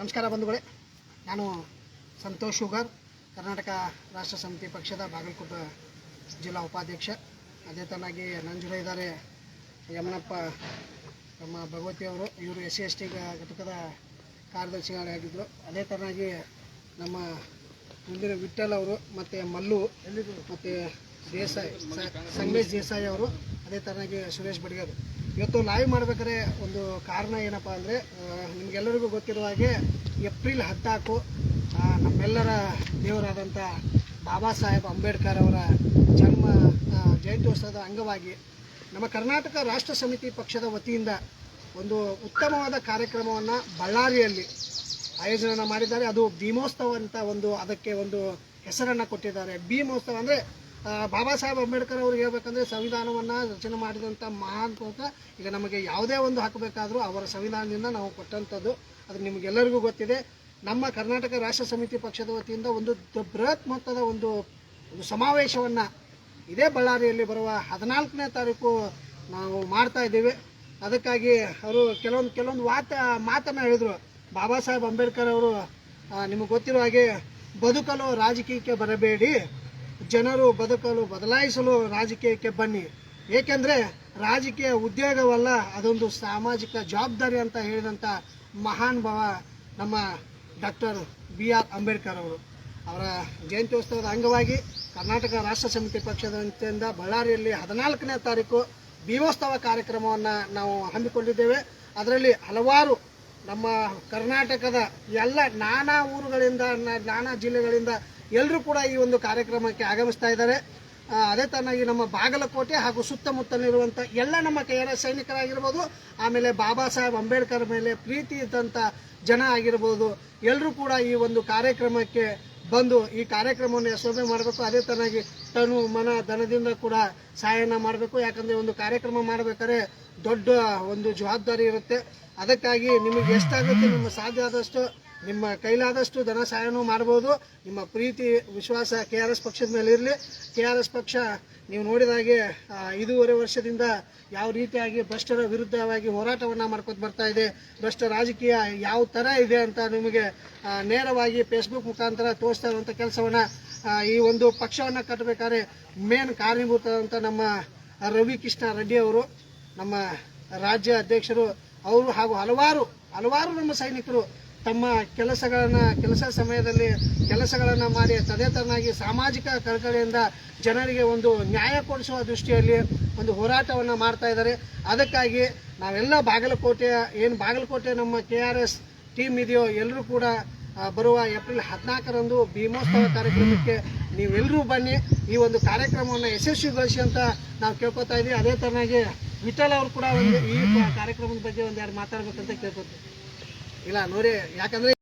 ನಮಸ್ಕಾರ ಬಂಧುಗಳೇ. ನಾನು ಸಂತೋಷ್ ಶುಗರ್, ಕರ್ನಾಟಕ ರಾಷ್ಟ್ರ ಸಮಿತಿ ಪಕ್ಷದ ಬಾಗಲಕೋಟೆ ಜಿಲ್ಲಾ ಉಪಾಧ್ಯಕ್ಷ. ಅದೇ ತರನಾಗಿ ನಂಜುರ ಇದ್ದಾರೆ ಯಮನಪ್ಪ ನಮ್ಮ ಭಗವತಿ ಅವರು. ಇವರು ಎಸ್ ಸಿ, ಎಸ್ ಟಿ ಘಟಕದ ಕಾರ್ಯದರ್ಶಿಗಳಾಗಿದ್ದರು ಅದೇ ತರನಾಗಿ ನಮ್ಮ ಮುಂದಿನ ವಿಠಲ್ ಅವರು ಮತ್ತು ಮಲ್ಲು ಮತ್ತು ದೇಸಾಯಿ ಸಂಗಮೇಶ್ ದೇಸಾಯಿ ಅವರು, ಅದೇ ತರನಾಗಿ ಸುರೇಶ್ ಬಡಿಗರ್. ಇವತ್ತು ಲೈವ್ ಮಾಡ್ಬೇಕಾದ್ರೆ ಒಂದು ಕಾರಣ ಏನಪ್ಪ ಅಂದರೆ ನಿಮಗೆಲ್ಲರಿಗೂ ಗೊತ್ತಿರುವ ಹಾಗೆ ಏಪ್ರಿಲ್ ಹದಿನಾಲ್ಕು ನಮ್ಮೆಲ್ಲರ ದೇವರಾದಂಥ ಬಾಬಾ ಸಾಹೇಬ್ ಅಂಬೇಡ್ಕರ್ ಅವರ ಜನ್ಮ ಜಯಂತ್ಯೋತ್ಸವದ ಅಂಗವಾಗಿ ನಮ್ಮ ಕರ್ನಾಟಕ ರಾಷ್ಟ್ರ ಸಮಿತಿ ಪಕ್ಷದ ವತಿಯಿಂದ ಒಂದು ಉತ್ತಮವಾದ ಕಾರ್ಯಕ್ರಮವನ್ನು ಬಳ್ಳಾರಿಯಲ್ಲಿ ಆಯೋಜನೆ ಮಾಡಿದ್ದಾರೆ. ಅದು ಭೀಮೋತ್ಸವ ಅಂತ ಒಂದು, ಅದಕ್ಕೆ ಒಂದು ಹೆಸರನ್ನು ಕೊಟ್ಟಿದ್ದಾರೆ. ಭೀಮೋತ್ಸವ ಅಂದರೆ ಬಾಬಾ ಸಾಹೇಬ್ ಅಂಬೇಡ್ಕರ್ ಅವ್ರಿಗೆ ಹೇಳ್ಬೇಕಂದ್ರೆ ಸಂವಿಧಾನವನ್ನು ರಚನೆ ಮಾಡಿದಂಥ ಮಹಾನ್ ಈಗ ನಮಗೆ ಯಾವುದೇ ಒಂದು ಹಾಕಬೇಕಾದ್ರೂ ಅವರ ಸಂವಿಧಾನದಿಂದ ನಾವು ಕೊಟ್ಟಂಥದ್ದು. ಅದು ನಿಮಗೆಲ್ಲರಿಗೂ ಗೊತ್ತಿದೆ. ನಮ್ಮ ಕರ್ನಾಟಕ ರಾಷ್ಟ್ರ ಸಮಿತಿ ಪಕ್ಷದ ವತಿಯಿಂದ ಒಂದು ಬೃಹತ್ ಮೊತ್ತದ ಒಂದು ಒಂದು ಸಮಾವೇಶವನ್ನು ಇದೇ ಬಳ್ಳಾರಿಯಲ್ಲಿ ಬರುವ ಹದಿನಾಲ್ಕನೇ ತಾರೀಕು ನಾವು ಮಾಡ್ತಾ ಇದ್ದೀವಿ. ಅದಕ್ಕಾಗಿ ಅವರು ಕೆಲವೊಂದು ಕೆಲವೊಂದು ವಾತ, ಮಾತನ್ನು ಹೇಳಿದರು. ಬಾಬಾ ಸಾಹೇಬ್ ಅಂಬೇಡ್ಕರ್ ಅವರು ನಿಮಗೆ ಗೊತ್ತಿರೋ ಹಾಗೆ ಬದುಕಲು ರಾಜಕೀಯಕ್ಕೆ ಬರಬೇಡಿ. ಜನರು ಬದುಕಲು ಬದಲಾಯಿಸಲು ರಾಜಕೀಯಕ್ಕೆ ಬನ್ನಿ. ಏಕೆಂದರೆ ರಾಜಕೀಯ ಉದ್ಯೋಗವಲ್ಲ, ಅದೊಂದು ಸಾಮಾಜಿಕ ಜವಾಬ್ದಾರಿ ಅಂತ ಹೇಳಿದಂಥ ಮಹಾನ್ ಭಾವ ನಮ್ಮ ಡಾಕ್ಟರ್ ಬಿ ಆರ್ ಅಂಬೇಡ್ಕರ್ ಅವರು. ಅವರ ಜಯಂತ್ಯೋತ್ಸವದ ಅಂಗವಾಗಿ ಕರ್ನಾಟಕ ರಾಷ್ಟ್ರ ಸಮಿತಿ ಪಕ್ಷದ ವತಿಯಿಂದ ಬಳ್ಳಾರಿಯಲ್ಲಿ ಹದಿನಾಲ್ಕನೇ ತಾರೀಕು ದೀವೋತ್ಸವ ಕಾರ್ಯಕ್ರಮವನ್ನು ನಾವು ಹಮ್ಮಿಕೊಂಡಿದ್ದೇವೆ. ಅದರಲ್ಲಿ ಹಲವಾರು ನಮ್ಮ ಕರ್ನಾಟಕದ ಎಲ್ಲ ನಾನಾ ಊರುಗಳಿಂದ ನಾನಾ ಜಿಲ್ಲೆಗಳಿಂದ ಎಲ್ಲರೂ ಕೂಡ ಈ ಒಂದು ಕಾರ್ಯಕ್ರಮಕ್ಕೆ ಆಗಮಿಸ್ತಾ ಇದ್ದಾರೆ. ಅದೇ ತನ್ನಾಗಿ ನಮ್ಮ ಬಾಗಲಕೋಟೆ ಹಾಗೂ ಸುತ್ತಮುತ್ತಲಿರುವಂಥ ಎಲ್ಲ ನಮ್ಮ ಕೆ ಆರ್ ಸೈನಿಕರಾಗಿರ್ಬೋದು, ಆಮೇಲೆ ಬಾಬಾ ಸಾಹೇಬ್ ಅಂಬೇಡ್ಕರ್ ಮೇಲೆ ಪ್ರೀತಿ ಇದ್ದಂಥ ಜನ ಆಗಿರ್ಬೋದು ಎಲ್ಲರೂ ಕೂಡ ಈ ಒಂದು ಕಾರ್ಯಕ್ರಮಕ್ಕೆ ಬಂದು ಈ ಕಾರ್ಯಕ್ರಮವನ್ನು ಯಶಸ್ವಿ ಮಾಡಬೇಕು. ಅದೇ ತರನಾಗಿ ತನು ಮನ ಧನದಿಂದ ಕೂಡ ಸಹಾಯನ ಮಾಡಬೇಕು. ಯಾಕಂದರೆ ಒಂದು ಕಾರ್ಯಕ್ರಮ ಮಾಡಬೇಕಾದ್ರೆ ದೊಡ್ಡ ಒಂದು ಜವಾಬ್ದಾರಿ ಇರುತ್ತೆ. ಅದಕ್ಕಾಗಿ ನಿಮಗೆ ಎಷ್ಟಾಗುತ್ತೆ ನಿಮ್ಮ ಸಾಧ್ಯ ಆದಷ್ಟು, ನಿಮ್ಮ ಕೈಲಾದಷ್ಟು ಧನ ಸಹಾಯನೂ ಮಾಡ್ಬೋದು ನಿಮ್ಮ ಪ್ರೀತಿ, ವಿಶ್ವಾಸ ಕೆ ಆರ್ ಎಸ್ ಪಕ್ಷದ ಮೇಲೆ ಇರಲಿ. ಕೆ ಆರ್ ಎಸ್ ಪಕ್ಷ ನೀವು ನೋಡಿದ ಹಾಗೆ ಐದೂವರೆ ವರ್ಷದಿಂದ ಯಾವ ರೀತಿಯಾಗಿ ಭ್ರಷ್ಟರ ವಿರುದ್ಧವಾಗಿ ಹೋರಾಟವನ್ನು ಮಾಡ್ಕೊತ ಬರ್ತಾ ಇದೆ, ಭ್ರಷ್ಟ ರಾಜಕೀಯ ಯಾವ ಥರ ಇದೆ ಅಂತ ನಿಮಗೆ ನೇರವಾಗಿ ಫೇಸ್ಬುಕ್ ಮುಖಾಂತರ ತೋರಿಸ್ತಾ ಇರುವಂಥ ಕೆಲಸವನ್ನು ಈ ಒಂದು ಪಕ್ಷವನ್ನು ಕಟ್ಟಬೇಕಾದ್ರೆ ಮೇನ್ ಕಾರಣೀಭೂತದಂಥ ನಮ್ಮ ರವಿ ಕೃಷ್ಣ ರೆಡ್ಡಿ ಅವರು, ನಮ್ಮ ರಾಜ್ಯ ಅಧ್ಯಕ್ಷರು, ಅವರು ಹಾಗೂ ಹಲವಾರು ಹಲವಾರು ನಮ್ಮ ಸೈನಿಕರು ತಮ್ಮ ಕೆಲಸಗಳನ್ನು, ಕೆಲಸ ಸಮಯದಲ್ಲಿ ಕೆಲಸಗಳನ್ನು ಮಾಡಿ ಅದೇ ತರನಾಗಿ ಸಾಮಾಜಿಕ ಕಳಕಳಿಯಿಂದ ಜನರಿಗೆ ಒಂದು ನ್ಯಾಯ ಕೊಡಿಸುವ ದೃಷ್ಟಿಯಲ್ಲಿ ಒಂದು ಹೋರಾಟವನ್ನು ಮಾಡ್ತಾ ಇದ್ದಾರೆ. ಅದಕ್ಕಾಗಿ ನಾವೆಲ್ಲ ಬಾಗಲಕೋಟೆಯ ಏನು ಬಾಗಲಕೋಟೆ ನಮ್ಮ ಕೆ ಆರ್ ಎಸ್ ಟೀಮ್ ಇದೆಯೋ ಎಲ್ಲರೂ ಕೂಡ ಬರುವ ಏಪ್ರಿಲ್ ಹದಿನಾಲ್ಕರಂದು ಭೀಮೋತ್ಸವ ಕಾರ್ಯಕ್ರಮಕ್ಕೆ ನೀವೆಲ್ಲರೂ ಬನ್ನಿ. ಈ ಒಂದು ಕಾರ್ಯಕ್ರಮವನ್ನು ಯಶಸ್ವಿಗೊಳಿಸಿ ಅಂತ ನಾವು ಕೇಳ್ಕೊತಾ ಇದ್ದೀವಿ ಅದೇ ಥರನಾಗಿ ವಿಠಲ್ ಅವರು ಕೂಡ ಒಂದು ಈ ಕಾರ್ಯಕ್ರಮದ ಬಗ್ಗೆ ಒಂದೆರಡು ಮಾತಾಡ್ಬೇಕಂತ ಕೇಳ್ಕೊತೀವಿ. ಇಲ್ಲ ನೋಡಿ ಯಾಕಂದ್ರೆ